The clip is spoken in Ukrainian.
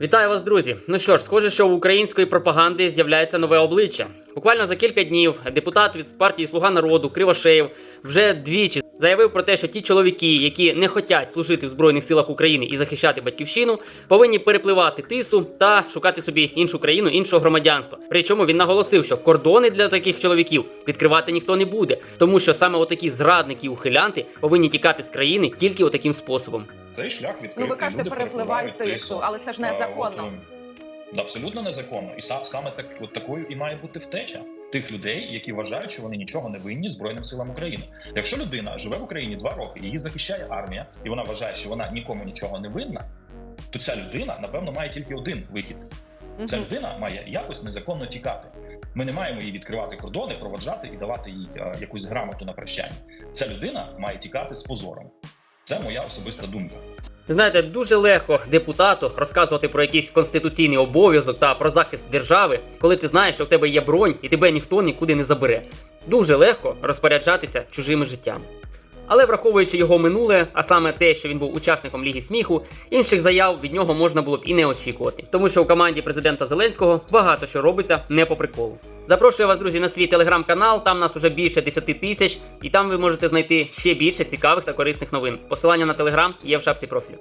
Вітаю вас, друзі! Ну що ж, схоже, що в української пропаганди з'являється нове обличчя. Буквально за кілька днів депутат від партії Слуга народу Кривошеєв вже двічі заявив про те, що ті чоловіки, які не хочуть служити в Збройних силах України і захищати батьківщину, повинні перепливати тису та шукати собі іншу країну, іншого громадянства. Причому він наголосив, що кордони для таких чоловіків відкривати ніхто не буде, тому що саме отакі зрадники і ухилянти повинні тікати з країни тільки отаким способом. Цей шлях відкритий. Ну, ви кажете, перепливають перепливають тису, але це ж незаконно. Абсолютно незаконно. І сам саме так от такою і має бути втеча тих людей, які вважають, що вони нічого не винні Збройним силам України. Якщо людина живе в Україні два роки, її захищає армія, і вона вважає, що вона нікому нічого не винна, то ця людина, напевно, має тільки один вихід. Ця людина має якось незаконно тікати. Ми не маємо їй відкривати кордони, проводжати і давати їй е, якусь грамоту на прощання. Ця людина має тікати з позором. Це моя особиста думка. Знаєте, дуже легко депутату розказувати про якийсь конституційний обов'язок та про захист держави, коли ти знаєш, що в тебе є бронь і тебе ніхто нікуди не забере. Дуже легко розпоряджатися чужими життями. Але враховуючи його минуле, а саме те, що він був учасником Ліги сміху, інших заяв від нього можна було б і не очікувати, тому що у команді президента Зеленського багато що робиться не по приколу. Запрошую вас, друзі, на свій телеграм-канал. Там нас уже більше 10 тисяч, і там ви можете знайти ще більше цікавих та корисних новин. Посилання на телеграм є в шапці профілю.